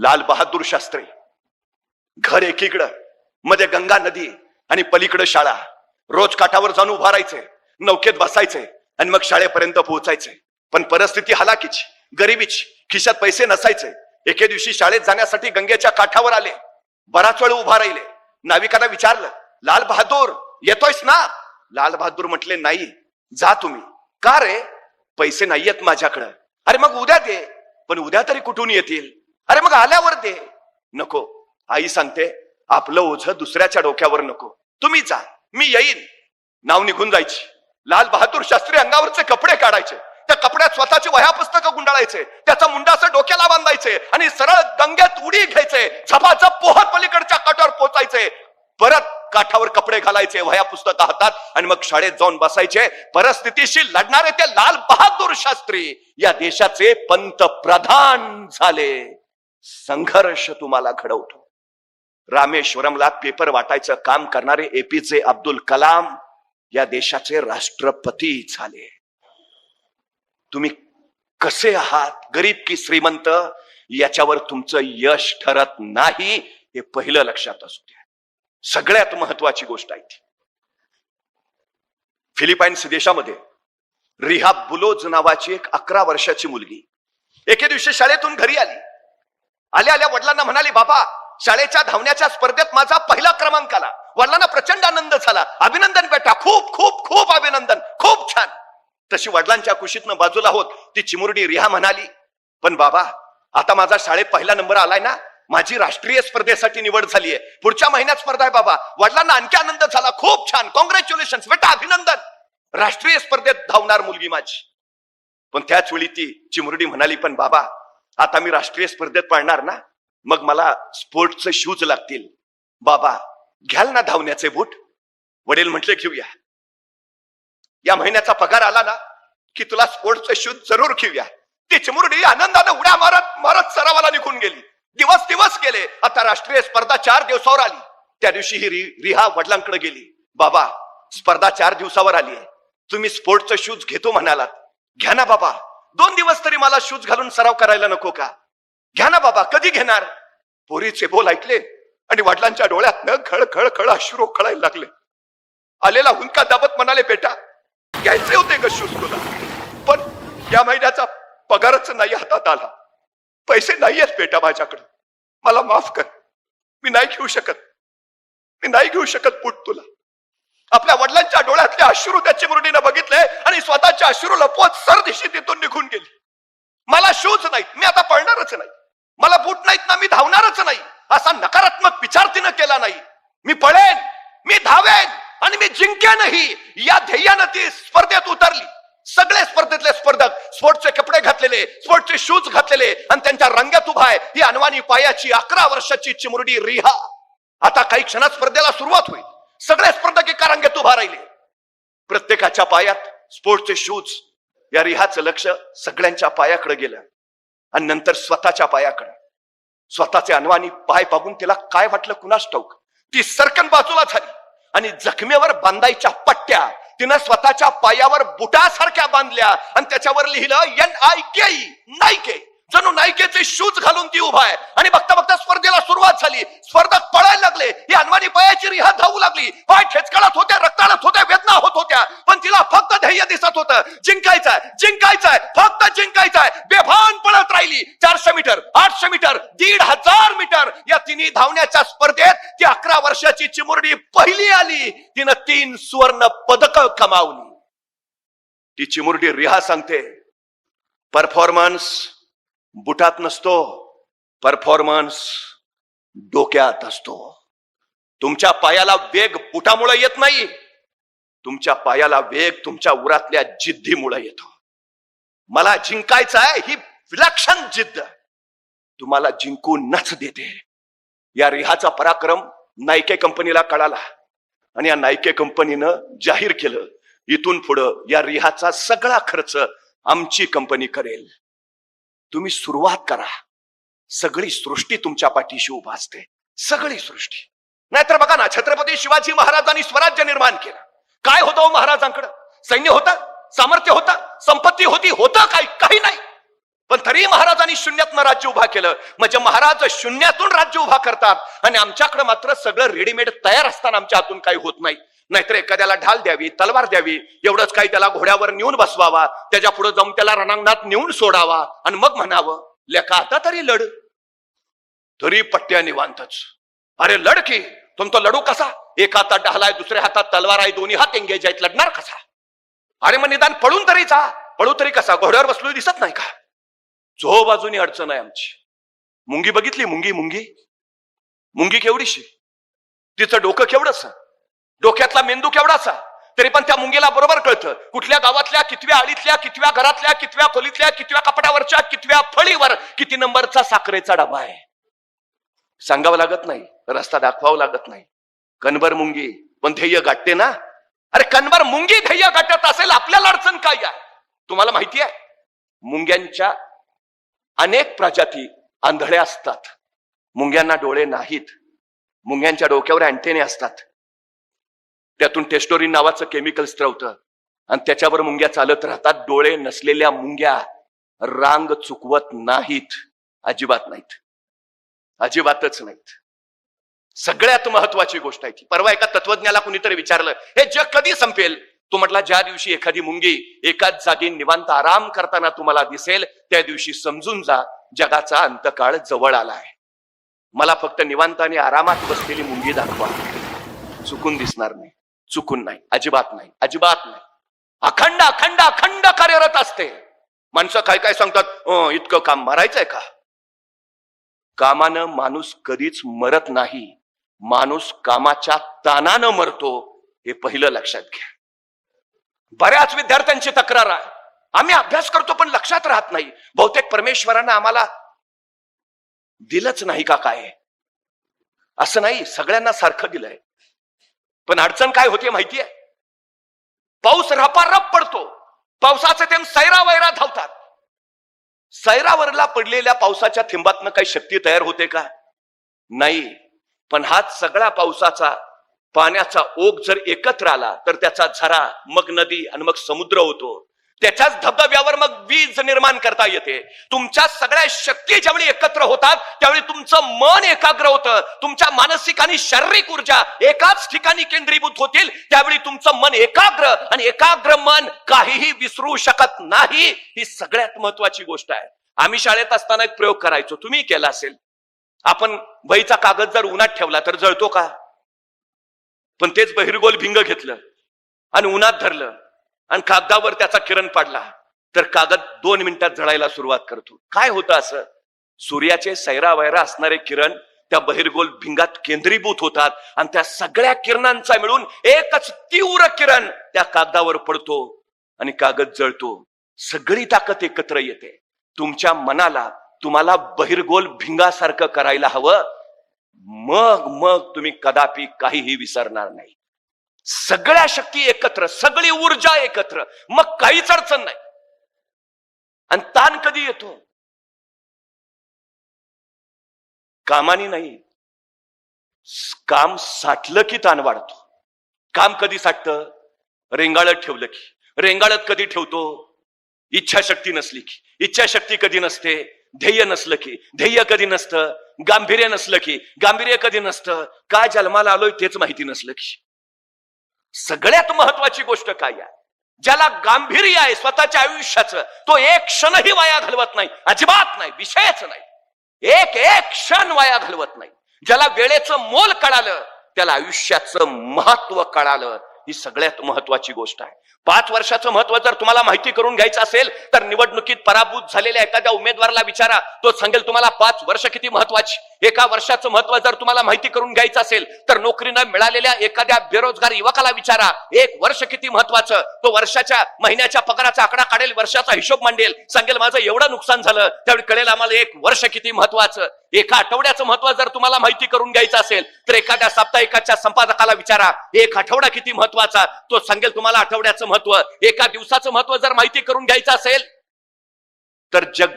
लाल बहादूर शास्त्री. घर एकीकडं मध्ये गंगा नदी आणि पलीकडं शाळा. रोज काठावर जाऊन उभा राहायचे नौकेत बसायचे आणि मग शाळेपर्यंत पोहोचायचे. पण परिस्थिती हलाकीची गरिबीची खिशात पैसे नसायचे. एके दिवशी शाळेत जाण्यासाठी गंगेच्या काठावर आले. बराच वेळ उभा राहिले. नाविकांना विचारलं लाल बहादूर येतोयस ना? लाल बहादूर म्हटले नाही जा तुम्ही. का रे? पैसे नाहीयेत माझ्याकडं. अरे मग उद्या दे. पण उद्या तरी कुठून येतील? अरे मग आल्यावर दे. नको. आई सांगते आपलं ओझ दुसऱ्याच्या डोक्यावर नको. तुम्ही जा. मी येईन. नाव निघून जायची. लाल बहादूर शास्त्री अंगावरचे कपडे काढायचे. त्या कपड्यात स्वतःचे वह्या पुस्तकं गुंडाळायचे. त्याचा मुंडा असं डोक्याला बांधायचे. आणि सरळ गंगेत उडी घ्यायचे. झपाझप पोहत पलीकडच्या काठावर पोचायचे. परत काठावर कपडे घालायचे वह्या पुस्तकं हातात आणि मग शाळेत जाऊन बसायचे. परिस्थितीशी लढणारे ते लाल बहादूर शास्त्री या देशाचे पंतप्रधान झाले. संघर्ष तुम्हाला घडवतो. रामेश्वरमला पेपर वाटायचं काम करणारे एपीजे अब्दुल कलाम या देशाचे राष्ट्रपती झाले. तुम्ही कसे आहात? गरीब की श्रीमंत याच्यावर तुमचं यश ठरत नाही हे पहिलं लक्षात असू द्या. सगळ्यात महत्वाची गोष्ट आहे ती. फिलिपाईन्स देशामध्ये रिहा बुलोज नावाची एक अकरा वर्षाची मुलगी. एके दिवशी शाळेतून घरी आली. आल्या आल्या वडिलांना म्हणाली बाबा शाळेच्या धावण्याच्या स्पर्धेत माझा पहिला क्रमांक आला. वडिलांना प्रचंड आनंद झाला. अभिनंदन बेटा. खूप खूप खूप अभिनंदन. खूप छान. तशी वडिलांच्या कुशीतनं बाजूला होत ती चिमुरडी रिहा म्हणाली पण बाबा आता माझा शाळेत पहिला नंबर आलाय ना? माझी राष्ट्रीय स्पर्धेसाठी निवड झाली आहे पुढच्या महिन्यात स्पर्धा आहे बाबा. वडिलांना आणखी आनंद झाला. खूप छान. कॉंग्रॅच्युलेशन बेटा अभिनंदन. राष्ट्रीय स्पर्धेत धावणार मुलगी माझी. पण त्याच वेळी ती चिमुरडी म्हणाली पण बाबा आता मी राष्ट्रीय स्पर्धेत पाळणार ना? मग मला स्पोर्टचे शूज लागतील. बाबा घ्याल ना धावण्याचे बूट. वडील म्हटले घेऊया. या महिन्याचा पगार आला ना की तुला स्पोर्टचे शूज जरूर घेऊया. ती चिमुरडी आनंदाने उड्या मारत मारत सरावाला निघून गेली. दिवस दिवस गेले आता राष्ट्रीय स्पर्धा चार दिवसावर आली. त्या दिवशी ही रि- रिहा वडिलांकडे गेली. बाबा स्पर्धा चार दिवसावर आली आहे तुम्ही स्पोर्टचे शूज घेतो म्हणालात. घ्या ना बाबा. दोन दिवस तरी मला शूज घालून सराव करायला नको का? घ्या ना बाबा कधी घेणार? पोरीचे बोल ऐकले आणि वडिलांच्या डोळ्यात खळ खळ खळ अश्रू खळायला लागले. आलेला हुंका दाबत म्हणाले बेटा घ्यायचे होते ग शूज तुला पण या महिन्याचा पगारच नाही हातात आला. पैसे नाहीयेत बेटा माझ्याकडे. मला माफ कर. मी नाही घेऊ शकत. मी नाही घेऊ शकत पुट तुला. आपल्या वडिलांच्या डोळ्यातले अश्रू त्याच्या मुरडीनं बघितले आणि स्वतःचे अश्रू लपवत सरदिशी तिथून निघून गेली. मला शूज नाहीत मी आता पळणारच नाही. मला बूट नाहीत ना मी धावणारच नाही. असा नकारात्मक विचार तिनं केला नाही. मी पळेन मी धावेन आणि मी जिंकेनही. या ध्येयानं ती स्पर्धेत उतरली. सगळे स्पर्धेतले स्पर्धक स्पोर्टचे कपडे घातलेले स्पोर्टचे शूज घातलेले आणि त्यांच्या रंगात उभा आहे. ही अनवाणी पायाची अकरा वर्षाची चिमुरडी रिहा. आता काही क्षणात स्पर्धेला सुरुवात होईल. सगळे स्पर्धक एका रंगात उभा राहिले. प्रत्येकाच्या पायात स्पोर्टचे शूज या रिहाचं लक्ष सगळ्यांच्या पायाकडे गेलं. आणि नंतर स्वतःच्या पायाकडे. स्वतःचे अनवाणी पाय पागून तिला काय वाटलं कुणास ठाऊक? ती सरकन बाजूला झाली. आणि जखमेवर बांधायच्या पट्ट्या तिनं स्वतःच्या पायावर बुटासारख्या बांधल्या. आणि त्याच्यावर लिहिलं एन आय के नायके जणू नायकेचे शूज घालून ती उभा आहे. आणि बघता बघता स्पर्धेला सुरुवात झाली. स्पर्धक पळायला लागले. ही अनवाणी पायाची रिहा धावू लागली. पाय ठेचकाळत होत्या रक्ताळत होत्या वेदना होत होत्या. पण तिला फक्त ध्येय दिसत होतं. जिंकायचंय जिंकायचंय फक्त जिंकायचंय बेभान पळत राहिली. चारशे मीटर आठशे मीटर दीड हजार मीटर या तिन्ही धावण्याच्या स्पर्धेत ती अकरा वर्षाची चिमुरडी पहिली आली. तिनं तीन सुवर्ण पदक कमावली. ती चिमुरडी रिहा सांगते परफॉर्मन्स बुटात नसतो परफॉर्मन्स डोक्यात असतो. तुमच्या पायाला वेग बुटामुळे येत नाही तुमच्या पायाला वेग तुमच्या उरातल्या जिद्दीमुळे येतो. मला जिंकायचं आहे ही विलक्षण जिद्द. तुम्हाला जिंकूनच देते. या रिहाचा पराक्रम नायके कंपनीला कळाला आणि या नायके कंपनीनं जाहीर केलं इथून पुढं या रिहाचा सगळा खर्च आमची कंपनी करेल. तुम्ही सुरुवात करा. सगळी सृष्टी तुमच्या पाठीशी उभा असते. सगळी सृष्टी. नाहीतर बघा ना छत्रपती शिवाजी महाराजांनी स्वराज्य निर्माण केलं. काय होतं हो महाराजांकडं? सैन्य होतं? सामर्थ्य होतं? संपत्ती होती? होतं काय? काही नाही. पण तरी महाराजांनी शून्यातनं राज्य उभा केलं. म्हणजे महाराज शून्यातून राज्य उभा करतात. आणि आमच्याकडे मात्र सगळं रेडीमेड तयार असताना आमच्या हातून काही होत नाही. नाहीतर एखाद्याला ढाल द्यावी तलवार द्यावी एवढंच काही त्याला घोड्यावर नेऊन बसवावा त्याच्या पुढे जाऊन त्याला रणांगणात नेऊन सोडावा आणि मग म्हणावं लेखा आता तरी लढ. तरी पट्ट्या निवांतच. अरे लढ की तुमचा लढू कसा? एक हातात ढाल आहे दुसऱ्या हातात तलवार आहे दोन्ही हात एंगेज आहेत लढणार कसा? अरे मग निदान पळून तरी जा. पळू तरी कसा? घोड्यावर बसलो दिसत नाही का? जो बाजूनी अडचण आहे आमची. मुंगी बघितली मुंगी मुंगी? मुंगी केवढीशी? तिचं डोकं केवढंच डोक्यातला मेंदू केवढाचा तरी पण त्या मुंगीला बरोबर कळतं. कुठल्या गावातल्या कितव्या आळीतल्या कितव्या घरातल्या कितव्या खोलीतल्या कितव्या कपड्यावरच्या कितव्या फळीवर किती नंबरचा साखरेचा डबा आहे? सांगावं लागत नाही. रस्ता दाखवावं लागत नाही. कनबर मुंगी. पण ध्येय गाठते ना? अरे कनबर मुंगी ध्येय गाठत असेल आपल्याला अडचण काय आहे? तुम्हाला माहिती आहे? मुंग्यांच्या अनेक प्रजाती आंधळ्या असतात. मुंग्यांना डोळे नाहीत. मुंग्यांच्या डोक्यावर अँटेने असतात. त्यातून टेस्टोरिन नावाचं केमिकल स्त्रवतं. आणि त्याच्यावर मुंग्या चालत राहतात. डोळे नसलेल्या मुंग्या रांग चुकवत नाहीत. अजिबात नाहीत. अजिबातच नाहीत. सगळ्यात महत्वाची गोष्ट आहे ती. परवा एका तत्वज्ञाला कुणीतरी विचारलं हे जग कधी संपेल? तो म्हटला ज्या दिवशी एखादी मुंगी एकाच जागी निवांत आराम करताना तुम्हाला दिसेल त्या दिवशी समजून जा जगाचा अंतकाळ जवळ आला आहे मला फक्त निवांत आणि आरामात बसलेली मुंगी दाखवा. चुकून दिसणार नाही. चुकून नाही अजिबात नाही अजिबात नाही. अखंड अखंड अखंड कार्यरत असते. माणसं काय काय सांगतात? इतकं काम मारायचंय का? कामानं माणूस कधीच मरत नाही. माणूस कामाच्या तानानं मरतो हे पहिलं लक्षात घ्या. बऱ्याच विद्यार्थ्यांची तक्रार आहे. आम्ही अभ्यास करतो पण लक्षात राहत नाही. बहुतेक परमेश्वरानं आम्हाला दिलंच नाही का काय? असं नाही सगळ्यांना सारखं दिलंय. पण अडचण काय होते माहितीये? पाऊस रपारप पडतो. पावसाचे थेंब सैरा वैरा धावतात. सैरावरला पडलेल्या पावसाच्या थिंबातनं काही शक्ती तयार होते का? नाही. पण हाच सगळा पावसाचा पाण्याचा ओघ जर एकत्र आला तर त्याचा झरा मग नदी आणि मग समुद्र होतो. त्याच्याच धबधब्यावर मग वीज निर्माण करता येते. तुमच्या सगळ्या शक्ती ज्यावेळी एकत्र होतात त्यावेळी तुमचं मन एकाग्र होतं. तुमच्या मानसिक आणि शारीरिक ऊर्जा एकाच ठिकाणी केंद्रीभूत होतील त्यावेळी तुमचं मन एकाग्र आणि एकाग्र मन काहीही विसरू शकत नाही ही सगळ्यात महत्वाची गोष्ट आहे. आम्ही शाळेत असताना एक प्रयोग करायचो. तुम्ही केला असेल. आपण वहीचा कागद जर उन्हात ठेवला तर जळतो का? पण तेच बहिरगोल भिंग घेतलं आणि उन्हात धरलं. आणि कागदावर त्याचा किरण पडला. तर कागद दोन मिनिटात झळायला सुरुवात करतो. काय होतं असं? सूर्याचे सैरा वैरा असणारे किरण त्या बहिरगोल भिंगात केंद्रीभूत होतात आणि त्या सगळ्या किरणांचा मिळून एकच तीव्र किरण त्या कागदावर पडतो आणि कागद जळतो. सगळी ताकद एकत्र येते. तुमच्या मनाला तुम्हाला बहिरगोल भिंगासारखं करायला हवं. मग मग तुम्ही कदापि काहीही विसरणार नाही. सगळ्या शक्ती एकत्र सगळी ऊर्जा एकत्र. मग काहीच अडचण नाही. आणि ताण कधी येतो? कामाने नाही. काम साठलं की ताण वाढतो. काम कधी साठतं? रेंगाळत ठेवलं की. रेंगाळत कधी ठेवतो? इच्छाशक्ती नसली की. इच्छाशक्ती कधी नसते? ध्येय नसलं की. ध्येय कधी नसतं? गांभीर्य नसलं की. गांभीर्य कधी नसतं? काय जन्माला आलोय तेच माहिती नसलं की. सगळ्यात महत्वाची गोष्ट काय आहे? ज्याला गांभीर्य आहे स्वतःच्या आयुष्याचं तो एक क्षणही वाया घालवत नाही अजिबात नाही विषयच नाही. एक एक क्षण वाया घालवत नाही. ज्याला वेळेचं मोल कळालं त्याला आयुष्याचं महत्त्व कळालं. ही सगळ्यात महत्वाची गोष्ट आहे. पाच वर्षाचं महत्त्व जर तुम्हाला माहिती करून घ्यायचं असेल तर निवडणुकीत पराभूत झालेल्या एखाद्या उमेदवाराला विचारा. तो सांगेल तुम्हाला पाच वर्ष किती महत्वाची? एका वर्षाचं महत्त्व जर तुम्हाला माहिती करून घ्यायचं असेल तर नोकरीनं मिळालेल्या एखाद्या बेरोजगार युवकाला विचारा. एक वर्ष किती महत्वाचं? तो वर्षाच्या महिन्याच्या पगाराचा आकडा काढेल वर्षाचा हिशोब मांडेल. सांगेल माझं एवढं नुकसान झालं त्यावेळी कळेल आम्हाला एक वर्ष किती महत्वाचं. एका आठवड्याचं महत्त्व जर तुम्हाला माहिती करून घ्यायचं असेल तर एखाद्या साप्ताहिकाच्या संपादकाला विचारा एक आठवडा किती महत्त्वाचा तो सांगेल तुम्हाला आठवड्याचं महत्त्व एका दिवसाचं महत्त्व जर माहिती करून घ्यायचं असेल तर जग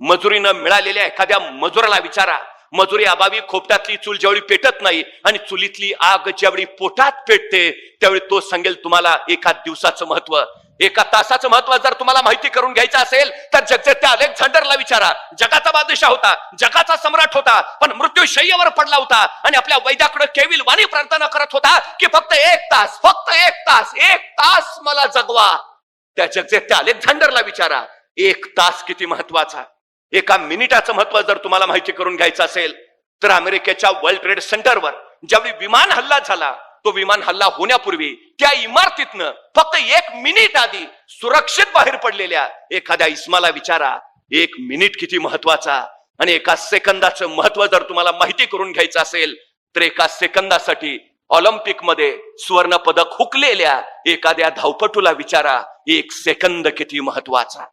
मजुरीनं मिळालेल्या एखाद्या मजुराला विचारा. मजुरी अभावी खोपटातली चूल ज्यावेळी पेटत नाही आणि चुलीतली आग ज्यावेळी पोटात पेटते त्यावेळी तो सांगेल तुम्हाला एका दिवसाचं महत्त्व एका तासाचं महत्त्व जर तुम्हाला माहिती करून घ्यायचं असेल तर जगजेत्या अलेक्झांडरला विचारा. जगाचा बादशाह होता जगाचा सम्राट होता पण मृत्यू शय्यवर पडला होता आणि आपल्या वैद्याकडे केविल वाणी प्रार्थना करत होता की फक्त एक तास फक्त एक तास एक तास मला जगवा. त्या जगजेत्या अलेक्झांडरला विचारा. एक तास किती महत्त्वाचा एका मिनिटाचं महत्त्व जर तुम्हाला माहिती करून घ्यायचं असेल तर अमेरिकेच्या वर्ल्ड ट्रेड सेंटरवर ज्यावेळी विमान हल्ला झाला तो विमान हल्ला होण्यापूर्वी त्या इमारतीतनं फक्त एक मिनिट आधी सुरक्षित बाहेर पडलेल्या एखाद्या इस्माला विचारा. एक मिनिट किती महत्त्वाचा आणि एका सेकंदाचं महत्त्व जर तुम्हाला माहिती करून घ्यायचं असेल तर एका सेकंदासाठी ऑलिम्पिकमध्ये सुवर्ण पदक हुकलेल्या एखाद्या धावपटूला विचारा. एक सेकंद किती महत्त्वाचा.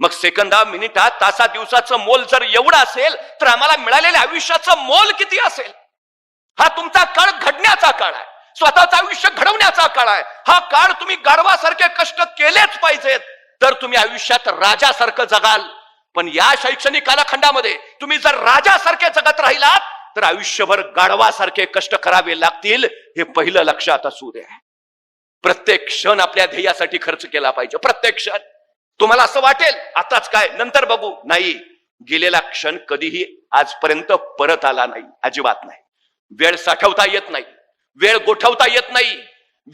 मग सेकंदा मिनिटात तासा दिवसाचं मोल जर एवढं असेल तर आम्हाला मिळालेल्या आयुष्याचं मोल किती असेल? हा तुमचा काळ घडण्याचा काळ आहे. स्वतःचं आयुष्य घडवण्याचा काळ आहे. हा काळ तुम्ही गाढवासारखे कष्ट केलेच पाहिजेत. तर तुम्ही आयुष्यात राजासारखं जगाल. पण या शैक्षणिक कालखंडामध्ये तुम्ही जर राजासारखे जगत राहिलात तर आयुष्यभर गाढवासारखे कष्ट करावे लागतील हे पहिलं लक्षात असू द्या प्रत्येक क्षण आपल्या ध्येयासाठी खर्च केला पाहिजे. प्रत्येक क्षण. तुम्हाला असं वाटेल आताच काय नंतर बघू. नाही. गेलेला क्षण कधीही आजपर्यंत परत आला नाही. अजिबात नाही. वेळ साठवता येत नाही. वेळ गोठवता येत नाही.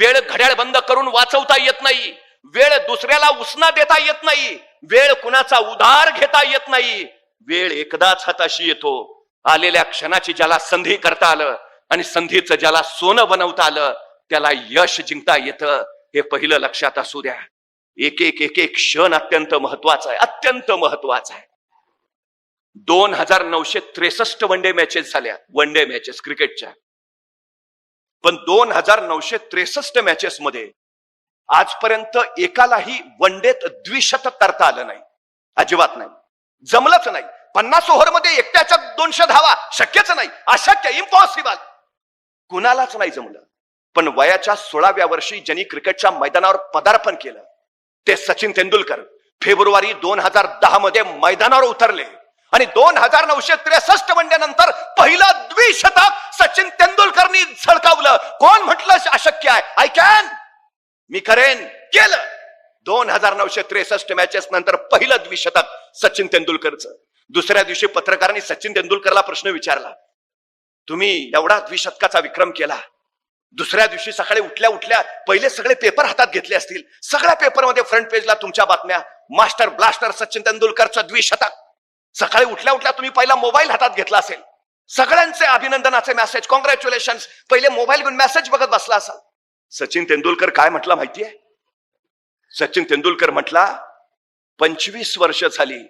वेळ घड्याळ बंद करून वाचवता येत नाही. वेळ दुसऱ्याला उसना देता येत नाही. वेळ कुणाचा उधार घेता येत नाही. वेळ एकदाच हाताशी येतो. आलेल्या क्षणाची ज्याला संधी करता आलं आणि संधीचं ज्याला सोनं बनवता आलं त्याला यश जिंकता येतं. हे पहिलं लक्षात असू द्या. एक एक एक एक क्षण अत्यंत महत्त्वाचा आहे. अत्यंत महत्त्वाचा आहे. दोन हजार नऊशे त्रेसष्ट वन डे मॅचेस झाल्या. वन डे मॅचेस क्रिकेटच्या. पण दोन हजार नऊशे त्रेसष्ट मॅचेस मध्ये आजपर्यंत एकालाही वन डेत द्विशत करता आलं नाही. अजिबात नाही. जमलंच नाही. पन्नास ओव्हरमध्ये एकट्याच्या दोनशे धावा शक्यच नाही. अशक्य इम्पॉसिबल कुणालाच नाही जमलं. पण वयाच्या सोळाव्या वर्षी ज्यांनी क्रिकेटच्या मैदानावर पदार्पण केलं ते सचिन तेंडुलकर फेब्रुवारी दोन हजार दहा मध्ये मैदानावर उतरले. आणि दोन हजार नऊशे त्रेसष्ट म्हणल्यानंतर पहिलं द्विशतक सचिन तेंडुलकरनी झळकावलं. कोण म्हटलं अशक्य आहे? आय कॅन मी करेन. केलं. दोन हजार नऊशे त्रेसष्ट मॅचेस नंतर पहिलं द्विशतक सचिन तेंडुलकरचं. दुसऱ्या दिवशी पत्रकारांनी सचिन तेंडुलकरला प्रश्न विचारला. तुम्ही एवढा द्विशतकाचा विक्रम केला. दुसऱ्या दिवशी सकाळी उठल्या उठल्या पहिले सगळे पेपर हातात घेतले असतील. सगळ्या पेपरमध्ये फ्रंट पेजला तुमच्या बातम्या. मास्टर ब्लास्टर सचिन तेंडुलकरचं द्विशतक. सकाळी उठल्या उठल्या तुम्ही पहिला मोबाईल हातात घेतला असेल. सगळ्यांचे अभिनंदनाचे मेसेज कॉंग्रॅच्युलेशन पहिले मोबाईल घेऊन मेसेज बघत बसला असाल. सचिन तेंडुलकर काय म्हटला माहितीये? सचिन तेंडुलकर म्हटला पंचवीस वर्ष झाली.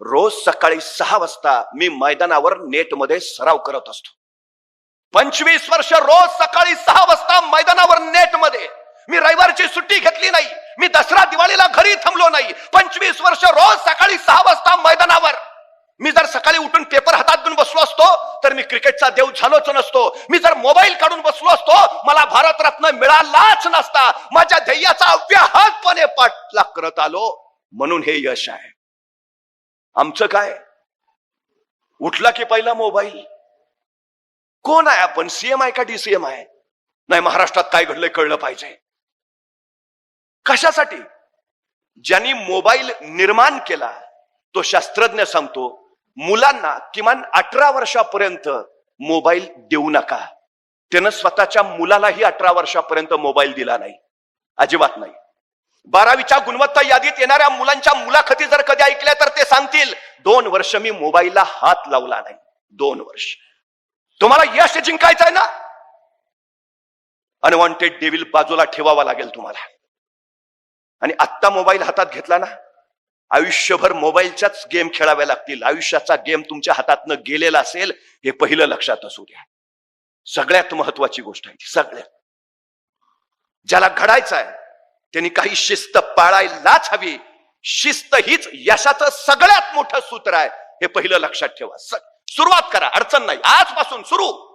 रोज सकाळी सहा वाजता मी मैदानावर नेटमध्ये सराव करत असतो. पंचवीस वर्ष रोज सकाळी सहा वाजता मैदानावर नेटमध्ये. मी रविवारची सुट्टी घेतली नाही. मी दसरा दिवाळीला घरी थांबलो नाही. पंचवीस वर्ष रोज सकाळी सहा वाजता मैदानावर. मी जर सकाळी उठून पेपर हातात घेऊन बसलो असतो तर मी क्रिकेटचा देव झालोच नसतो. मी जर मोबाईल काढून बसलो असतो मला भारतरत्न मिळालाच नसता. माझ्या ध्येयाचा अव्याहतपणे पाठलाग करत आलो. म्हणून हे यश आहे. आमचं काय? उठला की पहिला मोबाईल? कोण आहे आपण? सीएम आहे का डीसीएम आहे नाही महाराष्ट्रात काय घडलंय कळलं पाहिजे. कशासाठी? ज्यांनी मोबाईल निर्माण केला तो शास्त्रज्ञ सांगतो मुलांना किमान अठरा वर्षापर्यंत मोबाईल देऊ नका. त्यानं स्वतःच्या मुलालाही अठरा वर्षापर्यंत मोबाईल दिला नाही. अजिबात नाही. बारावीच्या गुणवत्ता यादीत येणाऱ्या मुलांच्या मुलाखती जर कधी ऐकल्या तर ते सांगतील दोन वर्ष मी मोबाईलला हात लावला नाही. दोन वर्ष. तुम्हाला यश जिंकायचं आहे ना? अनवॉन्टेड डेविल बाजूला ठेवावा लागेल तुम्हाला. आणि आत्ता मोबाईल हातात घेतला ना? आयुष्यभर मोबाईलच्याच गेम खेळाव्या लागतील. आयुष्याचा गेम तुमच्या हातातनं गेलेला असेल हे पहिलं लक्षात असू द्या. सगळ्यात महत्वाची गोष्ट आहे ती, सगळ्यात. ज्याला घडायचं आहे त्यांनी काही शिस्त पाळायलाच हवी. शिस्त हीच यशाचं सगळ्यात मोठं सूत्र आहे. हे पहिलं लक्षात ठेवा. सुरुवात करा. अडचण नाही. आजपासून सुरू.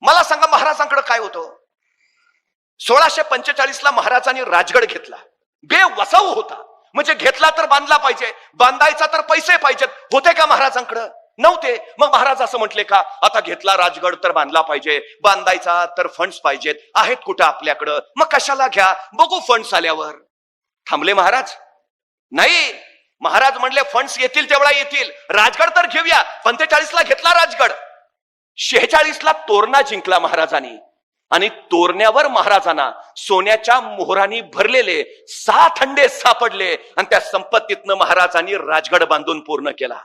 मला सांगा महाराजांकडे काय होतं? सोळाशे पंचेचाळीसला महाराजांनी राजगड घेतला. बेवसाऊ होता. म्हणजे घेतला तर बांधला पाहिजे बांधायचा तर पैसे पाहिजेत. होते का महाराजांकडं? नव्हते. मग महाराज असं म्हटले का आता घेतला राजगड तर बांधला पाहिजे बांधायचा तर फंड्स पाहिजेत आहेत कुठं आपल्याकडं? मग कशाला घ्या? बघू फंड्स आल्यावर. थांबले महाराज? नाही. महाराज म्हणले फंड्स येतील तेवढा येतील. राजगड तर घेऊया पंचेचाळीसला घेतला राजगड. शेहेचाळीसला तोरणा जिंकला महाराजांनी. आणि तोरण्यावर महाराजांना सोन्याच्या मोहरांनी भरलेले सहा थंडे सापडले आणि त्या संपत्तीतनं महाराजांनी राजगड बांधून पूर्ण केला.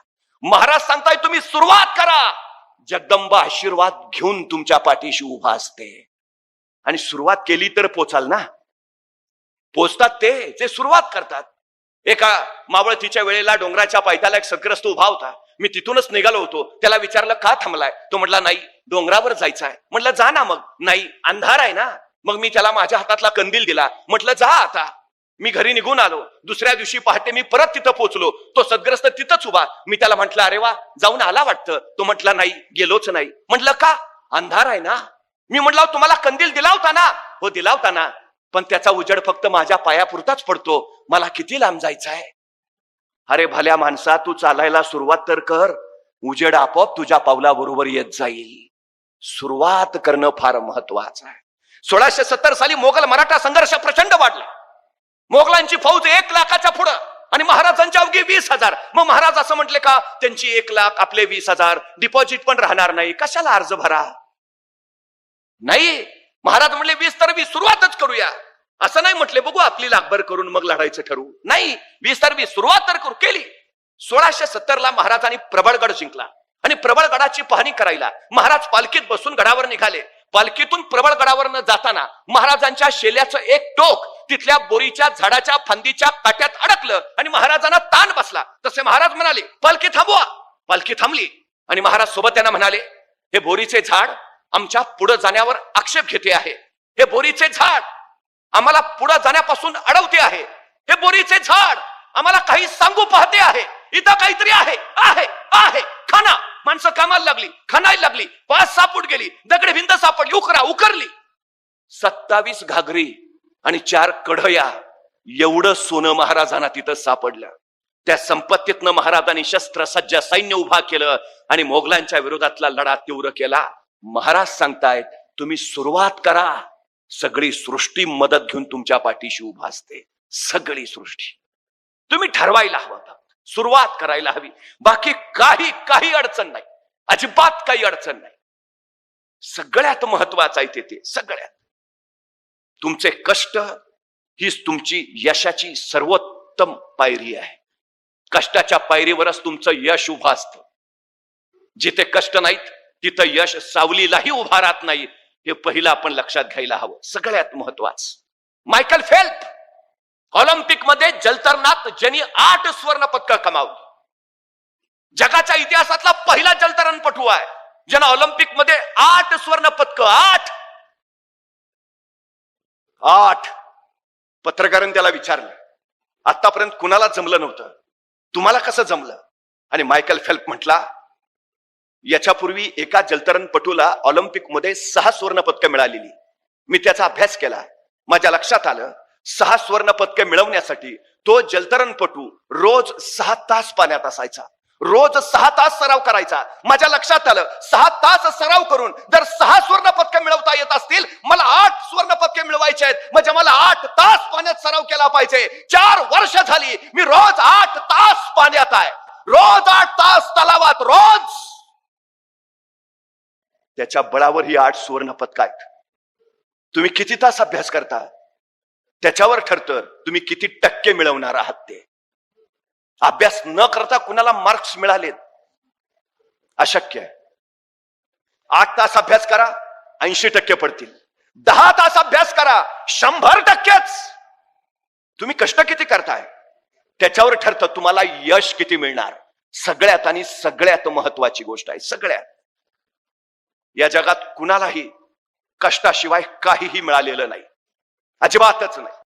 महाराज सांगताय तुम्ही सुरुवात करा. जगदंबा आशीर्वाद घेऊन तुमच्या पाठीशी उभा असते. आणि सुरुवात केली तर पोचाल ना? पोचतात ते जे सुरुवात करतात. एका मावळतीच्या वेळेला डोंगराच्या पायथ्याला एक सग्रस्त उभा होता. मी तिथूनच निघालो होतो. त्याला विचारलं का थांबलाय? तो म्हटला नाही डोंगरावर जायचं आहे. म्हटलं जा ना मग. नाही अंधार आहे ना. मग मी त्याला माझ्या हातातला कंदील दिला. म्हटलं जा आता. मी घरी निघून आलो. दुसऱ्या दिवशी पहाटे मी परत तिथं पोहोचलो. तो सद्ग्रस्त तिथंच उभा. मी त्याला म्हटलं अरे वा जाऊन आला वाटतं. तो म्हटला नाही गेलोच नाही. म्हटलं का? अंधार आहे ना. मी म्हटलं तुम्हाला कंदील दिला होता ना. हो दिला होता ना. पण त्याचा उजेड फक्त माझ्या पायापुरताच पडतो. मला किती लांब जायचं आहे? अरे भल्या माणसा तू चालायला सुरुवात तर कर. उजेड आपोआप तुझ्या पावलाबरोबर येत जाईल. सुरुवात करणं फार महत्वाचं आहे. सोळाशे सत्तर साली मोगल मराठा संघर्ष प्रचंड वाढला. मोगलांची फौज एक लाखाच्या पुढं आणि महाराजांच्या अवघी वीस हजार. मग महाराज असं म्हटले का त्यांची एक लाख आपले वीस हजार डिपॉझिट पण राहणार नाही. कशाला अर्ज भरा? नाही. महाराज म्हणले वीस तर वीस सुरुवातच करूया. असं नाही म्हटले बघू आपली लागभर करून मग लढायचं ठरवू. नाही वीस तर वीस सुरुवात तर करू केली. सोळाशे सत्तर ला महाराजांनी प्रबळगड जिंकला आणि प्रबळगडाची पाहणी करायला महाराज पालखीत बसून गडावर निघाले. पालखीतून प्रबळगडावर न जाताना महाराजांच्या शेल्याचं एक टोक तिथल्या बोरीच्या झाडाच्या फांदीच्या काट्यात अडकलं आणि महाराजांना ताण बसला. तसे महाराज म्हणाले पालखी थांबवा. पालखी थांबली आणि महाराज सोबत त्यांना म्हणाले हे बोरीचे झाड आमच्या पुढे जाण्यावर आक्षेप घेते आहे. हे बोरीचे झाड आम्हाला पुढे जाण्यापासून अडवते आहे. हे बोरीचे झाड आम्हाला काही सांगू पाहते आहे. इथं काहीतरी आहे. आहे. आहे. खाना. माणसं कामाला लागली. खाणायला लागली. पाच सापूट गेली. दगडे भिंत सापडली. उकरा उकरली. सत्तावीस घागरी आणि चार कढया एवढं सोनं महाराजांना तिथं सापडलं. त्या संपत्तीतनं महाराजांनी शस्त्र सज्ज सैन्य उभा केलं आणि मोगलांच्या विरोधातला लढा तीव्र केला. महाराज सांगतायत तुम्ही सुरुवात करा. सगळी सृष्टी मदत घेऊन तुमच्या पाठीशी उभा असते. सगळी सृष्टी. तुम्ही ठरवायला हवं सुरुवात करायला हवी. बाकी काही काही अडचण नाही. अजिबात काही अडचण नाही. सगळ्यात महत्वाचं आहे ते सगळ्यात. तुमचे कष्ट हीच तुमची यशाची सर्वोत्तम पायरी आहे. कष्टाच्या पायरीवरच तुमचं यश उभं असतं. जिथे कष्ट नाहीत तिथं यश सावलीलाही उभा राहत नाहीत हे पहिलं आपण लक्षात घ्यायला हवं. सगळ्यात महत्वाचं. मायकल फेल्प ऑलिम्पिकमध्ये जलतरणात ज्यांनी आठ सुवर्ण पदक कमावली. जगाच्या इतिहासातला पहिला जलतरणपटू आहे ज्यांना ऑलिम्पिकमध्ये आठ सुवर्ण पदक आठ आठ पत्रकारांनी त्याला विचारलं. आतापर्यंत कुणाला जमलं नव्हतं? तुम्हाला कसं जमलं? आणि मायकल फेल्प म्हटला याच्यापूर्वी एका जलतरणपटूला ऑलिम्पिकमध्ये सहा सुवर्ण पदकं मिळालेली. मी त्याचा अभ्यास केला. माझ्या लक्षात आलं सहा सुवर्ण पदकं मिळवण्यासाठी तो जलतरणपटू रोज सहा तास पाण्यात असायचा. रोज सहा तास सराव करायचा. माझ्या लक्षात आलं सहा तास सराव करून जर सहा सुवर्ण पदकं मिळवता येत असतील मला आठ सुवर्ण पदके मिळवायचे आहेत. म्हणजे मला आठ तास पाण्यात सराव केला पाहिजे. चार वर्ष झाली मी रोज आठ तास पाण्यात आहे. रोज आठ तास तलावात रोज त्याच्या बळावर ही आठ सुवर्ण पदक आहेत. तुम्ही किती तास अभ्यास करता? त्याच्यावर ठरतं तुम्ही किती टक्के मिळवणार आहात ते. अभ्यास न करता कुणाला मार्क्स मिळालेत? अशक्य आहे. आठ तास अभ्यास करा ऐंशी टक्के पडतील. दहा तास अभ्यास करा शंभर टक्केच! तुम्ही कष्ट किती करताय? त्याच्यावर ठरतं तुम्हाला यश किती मिळणार. सगळ्यात आणि सगळ्यात महत्वाची गोष्ट आहे सगळ्यात. या जगात कुणालाही कष्टाशिवाय काहीही मिळालेलं नाही. अजिबातच नाही.